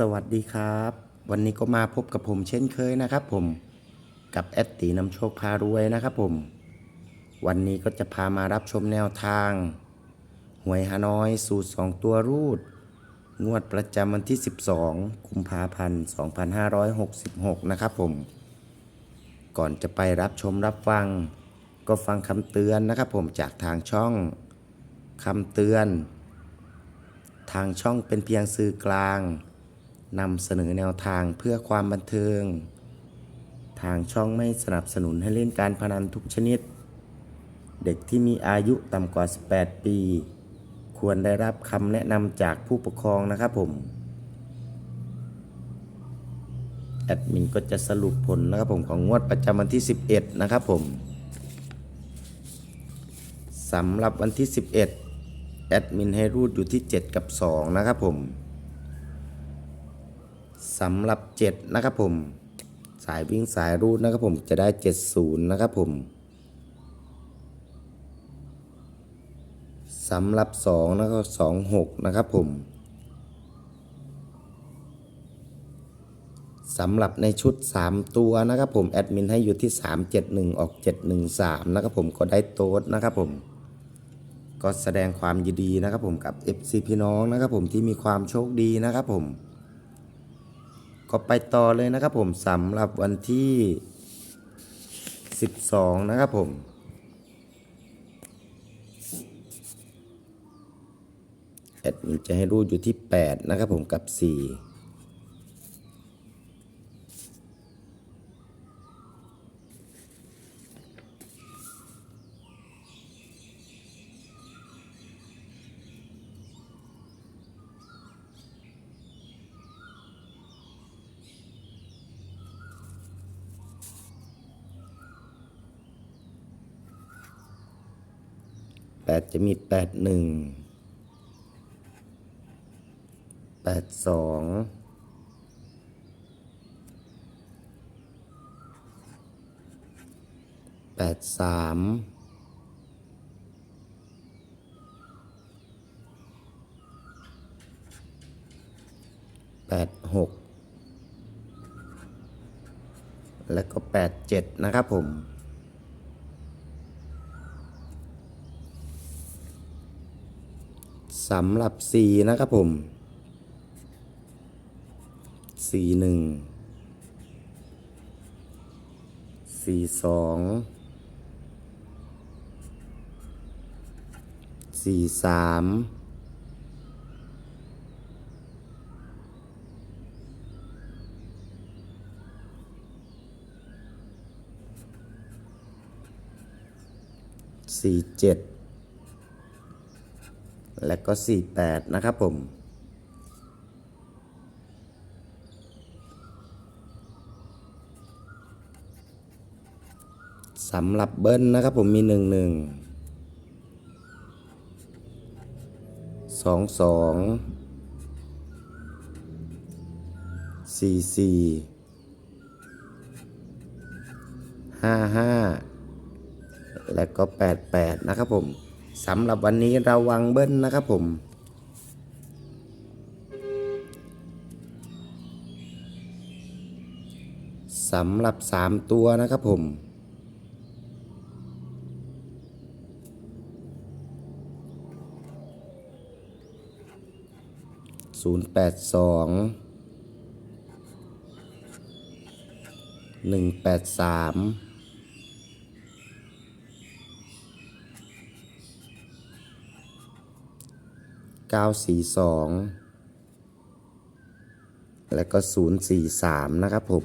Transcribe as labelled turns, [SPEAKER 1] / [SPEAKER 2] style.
[SPEAKER 1] สวัสดีครับ วันนี้ก็มาพบกับผมเช่นเคยนะครับผมกับแอดตีนำโชคพารวยนะครับผม วันนี้ก็จะพามารับชมแนวทาง หวยฮานอยสูตร 2 ตัวรูด งวดประจำวันที่ 12 กุมภาพันธ์ 2566 นะครับผม ก่อนจะไปรับชมรับฟัง ก็ฟังคำเตือนนะครับผมจากทางช่องคำเตือน ทางช่องเป็นเพียงสื่อกลาง นำเสนอแนวทางเพื่อความบันเทิง ทางช่องไม่สนับสนุนให้เล่นการพนันทุกชนิด เด็กที่มีอายุต่ำกว่า 18 ปี ควรได้รับคำแนะนำจากผู้ปกครองนะครับผม แอดมินก็จะสรุปผลนะครับผมของงวดประจำวันที่ 11 นะครับผมสำหรับวันที่ 11 แอดมินให้รูดอยู่ที่ 7 กับ 2 นะครับผม สำหรับ 7 นะครับผม สายวิ่งสายรูดนะครับผมจะได้ 70 นะครับผมสำหรับ 2 แล้วก็ 26 นะครับผมสำหรับในชุด 3 ตัวนะครับผมแอดมินให้อยู่ที่ 371 ออก 713 นะครับผมก็ได้โต๊ดนะครับผมก็แสดงความยินดีนะครับผมกับ FC พี่น้องนะครับผมที่มีความโชคดีนะครับผม ก็ไปต่อเลยนะครับผมสำหรับวันที่ 12 นะครับผมแอดมินจะให้รูดอยู่ที่ 8 นะครับผมกับ 4 ดจะมีแปดหนึ่งแปดสองแปดสามแปดหกแล้วก็แปดเจ็ดนะครับผม สำหรับ4นะครับผม4 1 4 2 4 3 4 7 และก็ 48 นะครับผม สำหรับเบิ้ลนะครับผมมี 1 1 2 2 4 4 5 5 และก็ 88 นะครับผม สำหรับวันนี้ระวังเบิ้ลนะครับผม สำหรับ 3 ตัวนะครับผมศูนย์แปดสองหนึ่งแปดสาม 942 และก็ 043 นะครับผม